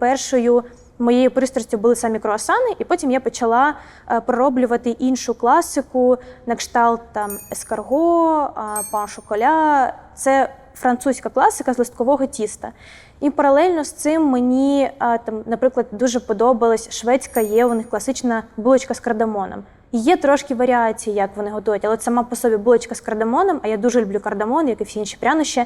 Першою моєю пристрастю були самі круасани, і потім я почала е, пророблювати іншу класику на кшталт там ескарго, а, пан шоколя. Це французька класика з листкового тіста. І паралельно з цим мені там, наприклад, дуже подобалась шведська є у них класична булочка з кардамоном. Є трошки варіації, як вони готують, але сама по собі булочка з кардамоном, а я дуже люблю кардамон, як і всі інші прянощі.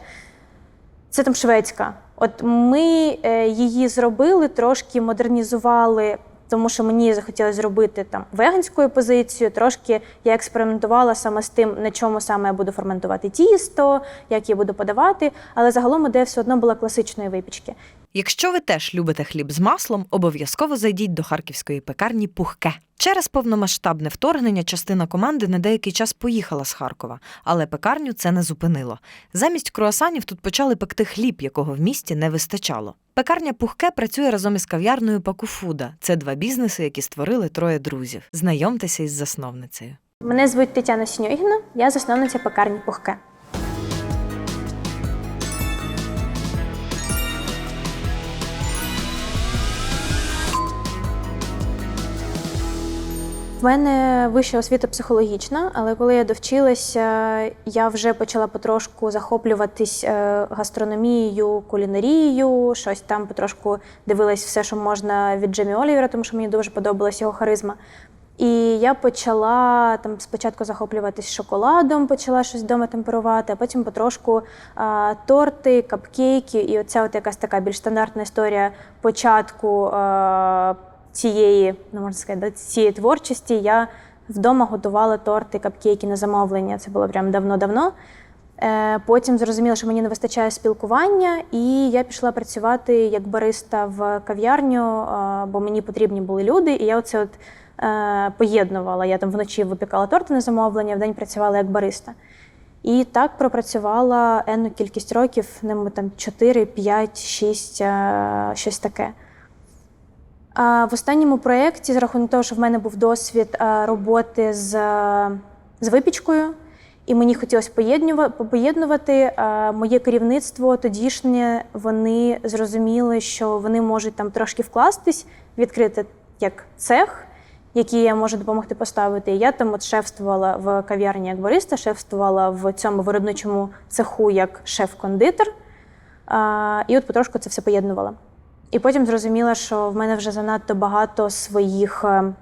Це там шведська. От ми е, її зробили, трошки модернізували, тому що мені захотілося зробити там веганську позицію. Трошки я експериментувала саме з тим, на чому саме я буду ферментувати тісто, як я буду подавати. Але загалом ідея все одно була класичної випічки. Якщо ви теж любите хліб з маслом, обов'язково зайдіть до харківської пекарні Пухке. Через повномасштабне вторгнення частина команди на деякий час поїхала з Харкова, але пекарню це не зупинило. Замість круасанів тут почали пекти хліб, якого в місті не вистачало. Пекарня Пухке працює разом із кав'ярною Пакуфуда. Це два бізнеси, які створили троє друзів. Знайомтеся із засновницею. Мене звуть Тетяна Сіньогіна, я засновниця пекарні Пухке. В мене вища освіта психологічна, але коли я довчилася, я вже почала потрошку захоплюватись е, гастрономією, кулінарією, щось там потрошку дивилась все, що можна від Джемі Олівера, тому що мені дуже подобалась його харизма. І я почала там спочатку захоплюватись шоколадом, почала щось вдома темперувати, а потім потрошку а, торти, капкейки. І оця от якась така більш стандартна історія початку а, цієї, ну можна сказати, цієї творчості. Я вдома готувала торти, капкейки на замовлення. Це було прям давно-давно. Е, Потім зрозуміла, що мені не вистачає спілкування, і я пішла працювати як бариста в кав'ярню, е, бо мені потрібні були люди. І я оце от е, поєднувала. Я там вночі випікала торти на замовлення, вдень працювала як бариста. І так пропрацювала енну кількість років, ними там 4, 5, 6, е, щось таке. В останньому проєкті, за рахунок того, що в мене був досвід роботи з, з випічкою, і мені хотілося поєднувати моє керівництво тодішнє, вони зрозуміли, що вони можуть там трошки вкластись, відкрити як цех, який я можу допомогти поставити. Я там от шефствувала в кав'ярні як бариста, шефствувала в цьому виробничому цеху як шеф-кондитер. І от потрошку це все поєднувала. І потім зрозуміла, що в мене вже занадто багато своїх е,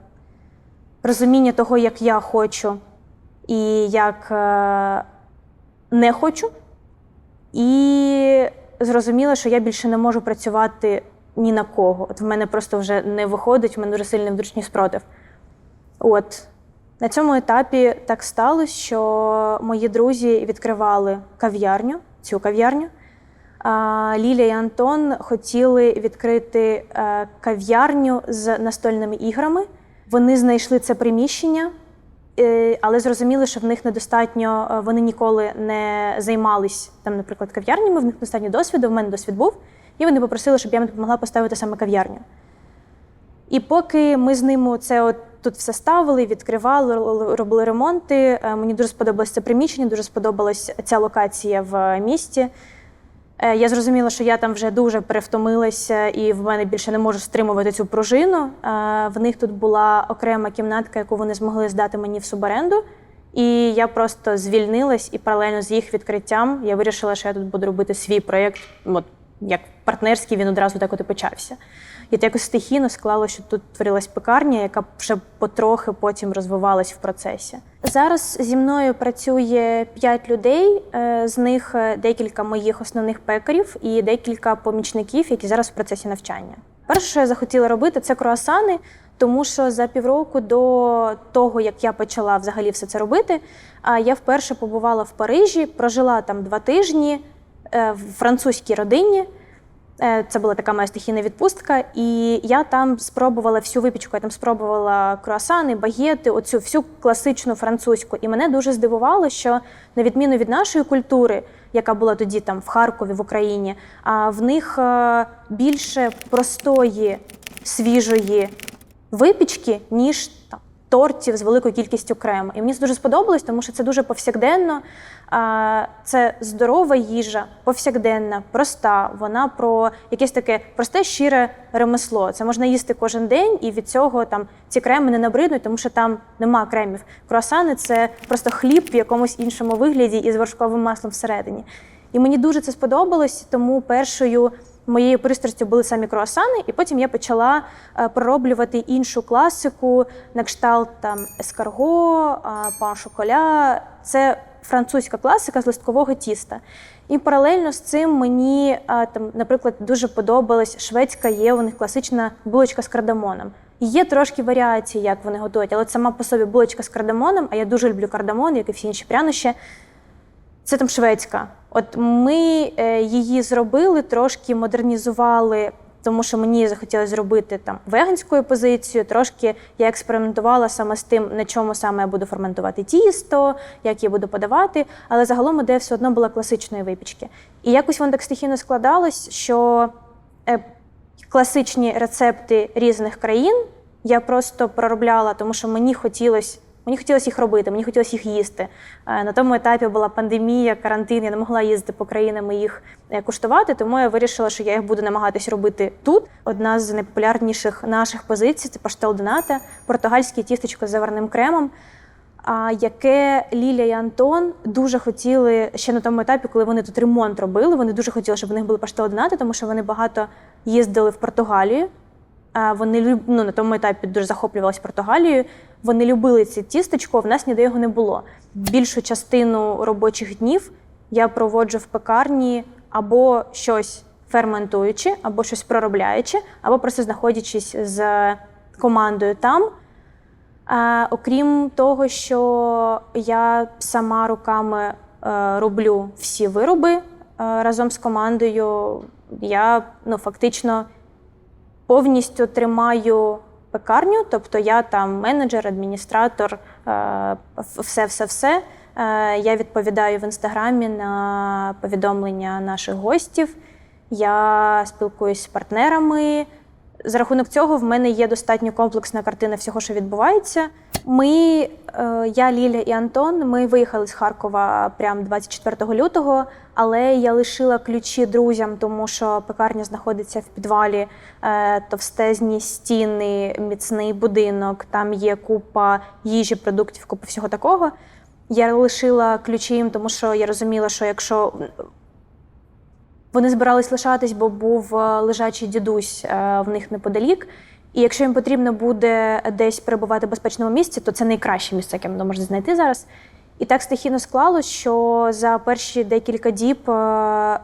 розуміння того, як я хочу і як е, не хочу. І зрозуміла, що я більше не можу працювати ні на кого. От в мене просто вже не виходить, в мене дуже сильний внутрішній спротив. От. На цьому етапі так сталося, що мої друзі відкривали кав'ярню, цю кав'ярню. Ліля і Антон хотіли відкрити е, кав'ярню з настольними іграми. Вони знайшли це приміщення, е, але зрозуміли, що в них недостатньо, е, вони ніколи не займались там, наприклад, кав'ярнями, в них достатньо досвіду, в мене досвід був. І вони попросили, щоб я їм допомогла поставити саме кав'ярню. І поки ми з ними це от тут все ставили, відкривали, робили ремонти. Мені дуже сподобалось це приміщення, дуже сподобалась ця локація в місті. Е, Я зрозуміла, що я там вже дуже перевтомилася і в мене більше не можу стримувати цю пружину. Е, В них тут була окрема кімнатка, яку вони змогли здати мені в суборенду. І я просто звільнилась і паралельно з їх відкриттям я вирішила, що я тут буду робити свій проєкт. Як партнерський він одразу так от і почався. І от якось стихійно склало, що тут творилась пекарня, яка вже потрохи потім розвивалась в процесі. Зараз зі мною працює п'ять людей, е, з них е, декілька моїх основних пекарів і декілька помічників, які зараз в процесі навчання. Перше, що я захотіла робити, це круасани, тому що за півроку до того, як я почала взагалі все це робити, я вперше побувала в Парижі, прожила там два тижні в французькій родині. Е, Це була така моя стихійна відпустка, і я там спробувала всю випічку. Я там спробувала круасани, багети, оцю всю класичну французьку. І мене дуже здивувало, що на відміну від нашої культури, яка була тоді там в Харкові, в Україні, а в них е, більше простої, свіжої випічки, ніж там тортів з великою кількістю крему. І мені це дуже сподобалось, тому що це дуже повсякденно. Це здорова їжа, повсякденна, проста. Вона про якесь таке просте, щире ремесло. Це можна їсти кожен день, і від цього там ці креми не набриднуть, тому що там нема кремів. Круасани це просто хліб в якомусь іншому вигляді із вершковим маслом всередині. І мені дуже це сподобалось, тому першою моєю пристрастю були самі круасани, і потім я почала е, пророблювати іншу класику на кшталт там ескарго, пан шоколя. Це французька класика з листкового тіста. І паралельно з цим мені там, наприклад, дуже подобалась шведська є у них класична булочка з кардамоном. Є трошки варіації, як вони готують, але от сама по собі булочка з кардамоном, а я дуже люблю кардамон, як і всі інші прянощі. Це там шведська. От ми е, її зробили, трошки модернізували, тому що мені захотілося зробити там веганською позицію. Трошки я експериментувала саме з тим, на чому саме я буду ферментувати тісто, як я буду подавати. Але загалом ідея все одно була класичної випічки. І якось воно так стихійно складалось, що е, класичні рецепти різних країн я просто проробляла, тому що мені хотілося. Мені хотілося їх робити, мені хотілося їх їсти. Е, На тому етапі була пандемія, карантин, я не могла їздити по країнам і їх е, куштувати, тому я вирішила, що я їх буду намагатись робити тут. Одна з найпопулярніших наших позицій це паштел доната, португальське тістечко з заварним кремом. Яке Ліля і Антон дуже хотіли ще на тому етапі, коли вони тут ремонт робили. Вони дуже хотіли, щоб в них були паштел донати, тому що вони багато їздили в Португалію. Вони ну, на тому етапі дуже захоплювалися Португалією. Вони любили це тістечко, в нас ніде його не було. Більшу частину робочих днів я проводжу в пекарні або щось ферментуючи, або щось проробляючи, або просто знаходячись з командою там. А, окрім того, що я сама руками е, роблю всі вироби е, разом з командою, я ну, фактично повністю тримаю пекарню, тобто я там менеджер, адміністратор, все-все-все. Я відповідаю в інстаграмі на повідомлення наших гостів. Я спілкуюсь з партнерами. За рахунок цього в мене є достатньо комплексна картина всього, що відбувається. Ми, е, я, Ліля і Антон, ми виїхали з Харкова прямо 24 лютого, але я лишила ключі друзям, тому що пекарня знаходиться в підвалі, е, товстезні стіни, міцний будинок, там є купа їжі, продуктів, купа всього такого. Я лишила ключі їм, тому що я розуміла, що якщо вони збирались лишатись, бо був е, лежачий дідусь в них неподалік. І якщо їм потрібно буде десь перебувати в безпечному місці, то це найкраще місце, яке вони можуть знайти зараз. І так стихійно склалось, що за перші декілька діб е,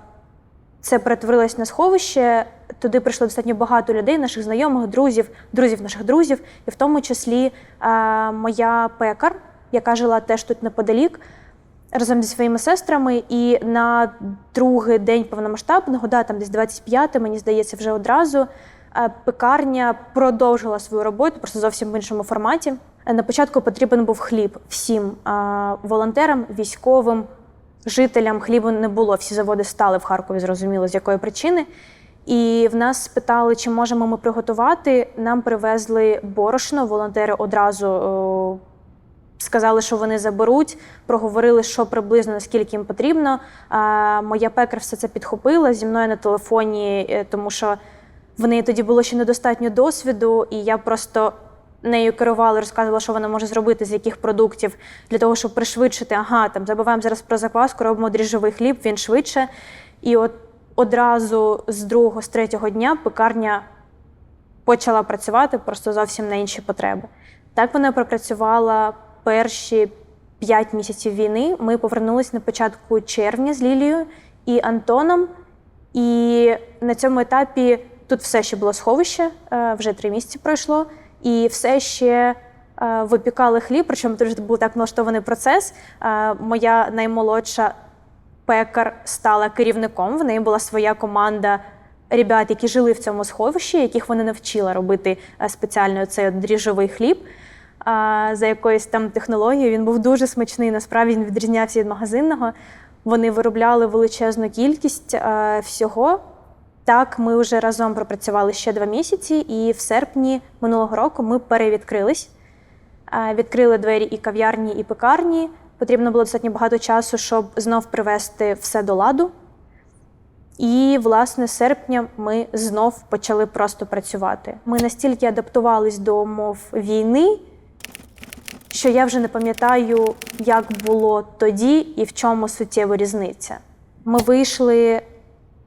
це перетворилось на сховище. Туди прийшло достатньо багато людей, наших знайомих, друзів, друзів наших друзів, і в тому числі е, моя пекар, яка жила теж тут неподалік разом зі своїми сестрами. І на другий день повномасштабного, да, там десь 25, мені здається, вже одразу пекарня продовжила свою роботу, просто зовсім в іншому форматі. Е, На початку потрібен був хліб всім е, волонтерам, військовим, жителям хлібу не було. Всі заводи стали в Харкові, зрозуміло, з якої причини. І в нас спитали, чи можемо ми приготувати. Нам привезли борошно. Волонтери одразу сказали, що вони заберуть, проговорили, що приблизно наскільки їм потрібно. Моя пекар все це підхопила зі мною на телефоні, е, тому що в неї тоді було ще недостатньо досвіду, і я просто нею керувала, розказувала, що вона може зробити, з яких продуктів, для того, щоб пришвидшити. Ага, там забуваємо зараз про закваску, робимо дріжджовий хліб, він швидше. І от одразу з другого, з третього дня пекарня почала працювати просто зовсім на інші потреби. Так вона пропрацювала перші п'ять місяців війни. Ми повернулися на початку червня з Лілією і Антоном. І на цьому етапі тут все ще було сховище, е, вже три місяці пройшло, і все ще е, випікали хліб, причому тут був так налаштований процес. Е, Моя наймолодша пекар стала керівником. В неї була своя команда ребят, які жили в цьому сховищі, яких вона навчила робити спеціально цей от дріжджовий хліб. За якоюсь там технологією він був дуже смачний. Насправді він відрізнявся від магазинного. Вони виробляли величезну кількість всього. Так, ми вже разом пропрацювали ще два місяці, і в серпні минулого року ми перевідкрились. Відкрили двері і кав'ярні, і пекарні. Потрібно було достатньо багато часу, щоб знов привести все до ладу. І, власне, з серпня ми знов почали просто працювати. Ми настільки адаптувались до умов війни, що я вже не пам'ятаю, як було тоді і в чому суттєва різниця. Ми вийшли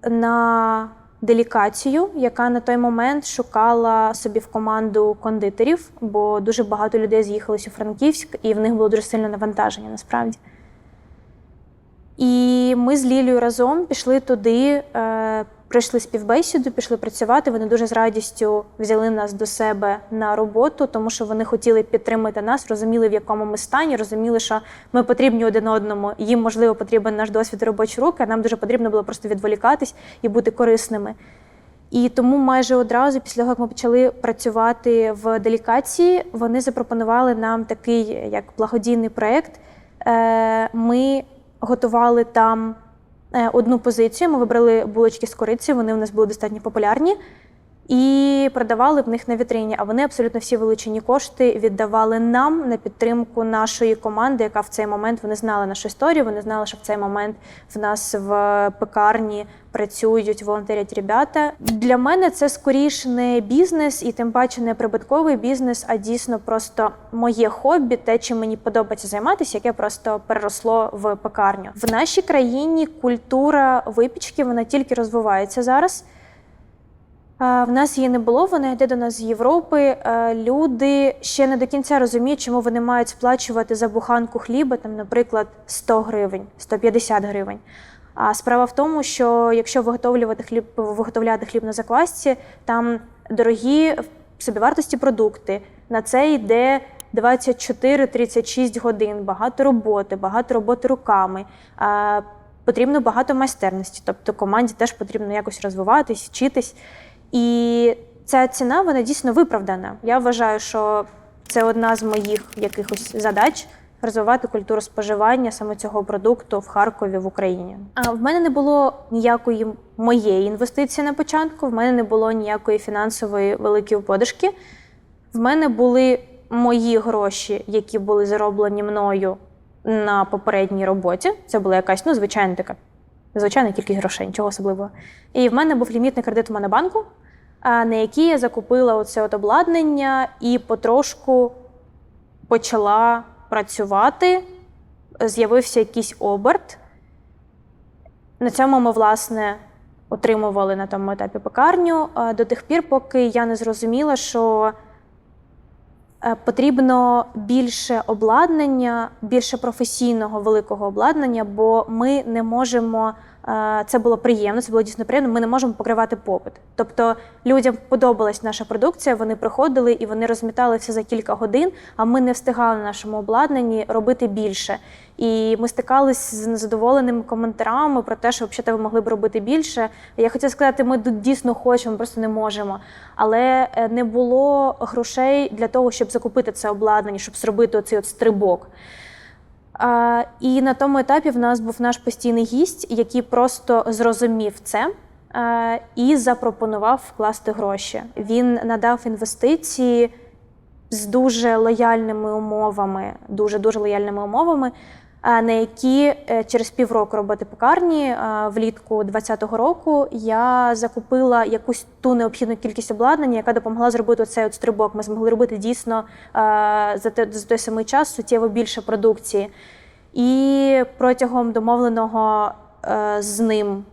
на делікацію, яка на той момент шукала собі в команду кондитерів, бо дуже багато людей з'їхались у Франківськ, і в них було дуже сильне навантаження насправді. І ми з Лілією разом пішли туди, е, пройшли співбесіду, пішли працювати. Вони дуже з радістю взяли нас до себе на роботу, тому що вони хотіли підтримати нас, розуміли, в якому ми стані, розуміли, що ми потрібні один одному. Їм, можливо, потрібен наш досвід робочі руки, а нам дуже потрібно було просто відволікатись і бути корисними. І тому майже одразу, після того, як ми почали працювати в делікації, вони запропонували нам такий як благодійний проєкт. Е, Ми готували там одну позицію. Ми вибрали булочки з корицею, вони в нас були достатньо популярні. І продавали в них на вітрині. А вони абсолютно всі вилучені кошти віддавали нам на підтримку нашої команди, яка в цей момент вони знали нашу історію. Вони знали, що в цей момент в нас в пекарні працюють, волонтерять ребята. Для мене це скоріш не бізнес і тим паче не прибутковий бізнес, а дійсно просто моє хобі, те, чим мені подобається займатися, яке просто переросло в пекарню. В нашій країні культура випічки вона тільки розвивається зараз. В нас її не було, вона йде до нас з Європи. Люди ще не до кінця розуміють, чому вони мають сплачувати за буханку хліба, там, наприклад, 100 гривень, 150 гривень. А справа в тому, що якщо виготовлювати хліб, виготовляти хліб на заквасці, там дорогі собівартості продукти. На це йде 24-36 годин, багато роботи, багато роботи руками. Потрібно багато майстерності, тобто команді теж потрібно якось розвиватись, вчитись. І ця ціна вона дійсно виправдана. Я вважаю, що це одна з моїх якихось задач розвивати культуру споживання саме цього продукту в Харкові в Україні. А в мене не було ніякої моєї інвестиції на початку, в мене не було ніякої фінансової великої подушки. В мене були мої гроші, які були зароблені мною на попередній роботі. Це була якась ну, звичайна така звичайна кількість грошей, нічого особливого. І в мене був лімітний кредит у Монобанку, а, на який я закупила оце от обладнання і потрошку почала працювати. З'явився якийсь оберт. На цьому ми, власне, отримували на тому етапі пекарню до тих пір, поки я не зрозуміла, що потрібно більше обладнання, більше професійного великого обладнання, бо ми не можемо. Це було приємно, це було дійсно приємно. Ми не можемо покривати попит. Тобто людям подобалась наша продукція, вони приходили і вони розмітали все за кілька годин, а ми не встигали на нашому обладнанні робити більше. І ми стикалися з незадоволеними коментарями про те, що взагалі ви могли б робити більше. Я хотіла сказати, ми тут дійсно хочемо, просто не можемо. Але е, не було грошей для того, щоб закупити це обладнання, щоб зробити оцей от стрибок. І на тому етапі в нас був наш постійний гість, який просто зрозумів це і запропонував вкласти гроші. Він надав інвестиції з дуже лояльними умовами, дуже дуже лояльними умовами, на які е, через півроку роботи пекарні е, влітку 2020 року я закупила якусь ту необхідну кількість обладнання, яка допомогла зробити цей от стрибок. Ми змогли робити дійсно е, за той самий час суттєво більше продукції. І протягом домовленого е, з ним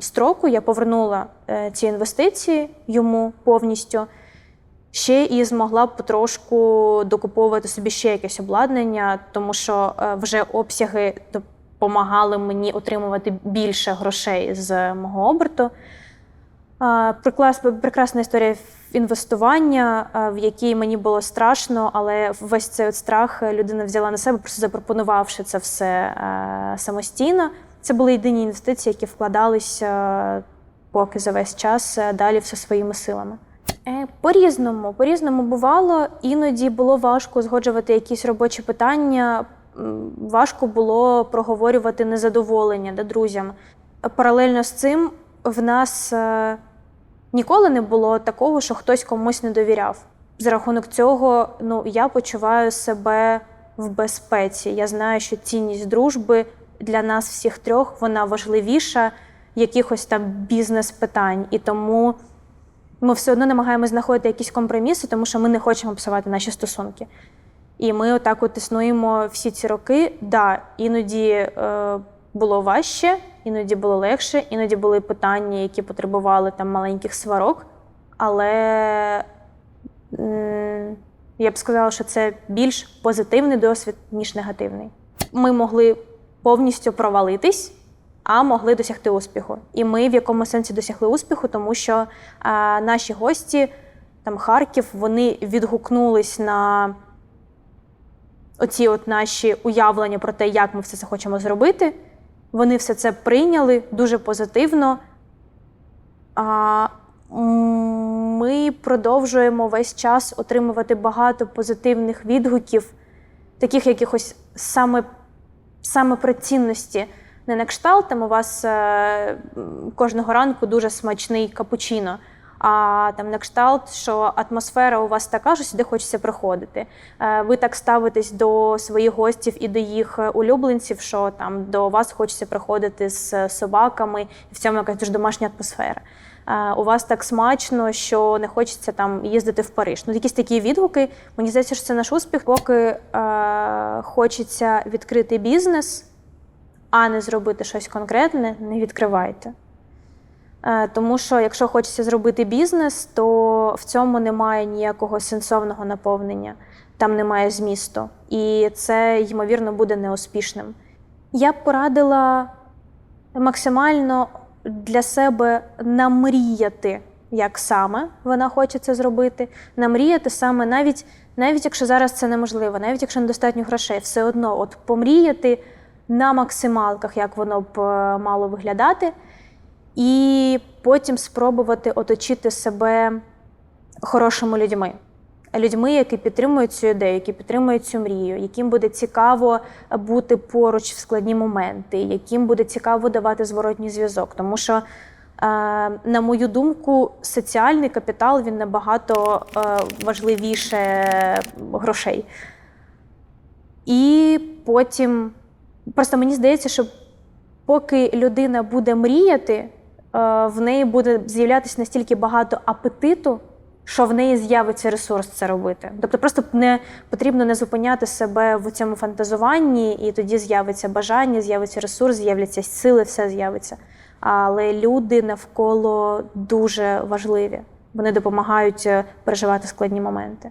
строку я повернула е, ці інвестиції йому повністю. Ще і змогла б потрошку докуповувати собі ще якесь обладнання, тому що е, вже обсяги допомагали мені отримувати більше грошей з мого оберту. Прекрасна історія інвестування, в якій мені було страшно, але весь цей от страх людина взяла на себе, просто запропонувавши це все е, самостійно. Це були єдині інвестиції, які вкладалися поки за весь час е, далі все своїми силами. Е, По-різному, по-різному бувало. Іноді було важко згоджувати якісь робочі питання. Важко було проговорювати незадоволення да, друзям. Паралельно з цим в нас е, ніколи не було такого, що хтось комусь не довіряв. за рахунок цього ну, я почуваю себе в безпеці. Я знаю, що цінність дружби для нас всіх трьох вона важливіша якихось там бізнес-питань. І тому ми все одно намагаємося знаходити якісь компроміси, тому що ми не хочемо псувати наші стосунки. І ми отак от існуємо всі ці роки. Да, іноді е, було важче, іноді було легше, іноді були питання, які потребували там маленьких сварок. Але я б сказала, що це більш позитивний досвід, ніж негативний. Ми могли повністю провалитись, а могли досягти успіху. І ми в якому сенсі досягли успіху, тому що а, наші гості, там Харків, вони відгукнулись на оці от наші уявлення про те, як ми все це хочемо зробити. Вони все це прийняли дуже позитивно. А ми продовжуємо весь час отримувати багато позитивних відгуків, таких якихось саме, саме про цінності. Не на кшталт, там у вас е, кожного ранку дуже смачний капучино. А там на кшталт, що атмосфера у вас така, що сюди хочеться приходити. Е, Ви так ставитесь до своїх гостів і до їх улюбленців, що там до вас хочеться приходити з собаками, і в цьому якась дуже домашня атмосфера. Е, У вас так смачно, що не хочеться там їздити в Париж. Ну, якісь такі відгуки. Мені здається, що це наш успіх, поки е, хочеться відкрити бізнес, а не зробити щось конкретне, не відкривайте. Е, Тому що якщо хочеться зробити бізнес, то в цьому немає ніякого сенсовного наповнення, там немає змісту. І це, ймовірно, буде неуспішним. Я б порадила максимально для себе намріяти, як саме вона хоче це зробити. Намріяти саме навіть, навіть якщо зараз це неможливо, навіть якщо недостатньо грошей, все одно от помріяти на максималках, як воно б е, мало виглядати і потім спробувати оточити себе хорошими людьми. Людьми, які підтримують цю ідею, які підтримують цю мрію, яким буде цікаво бути поруч в складні моменти, яким буде цікаво давати зворотній зв'язок. Тому що, е, на мою думку, соціальний капітал він набагато е, важливіше грошей. І потім просто мені здається, що поки людина буде мріяти, е, в неї буде з'являтися настільки багато апетиту, що в неї з'явиться ресурс це робити. Тобто просто не потрібно не зупиняти себе в цьому фантазуванні, і тоді з'явиться бажання, з'явиться ресурс, з'являться сили, все з'явиться. Але люди навколо дуже важливі. Вони допомагають е, переживати складні моменти.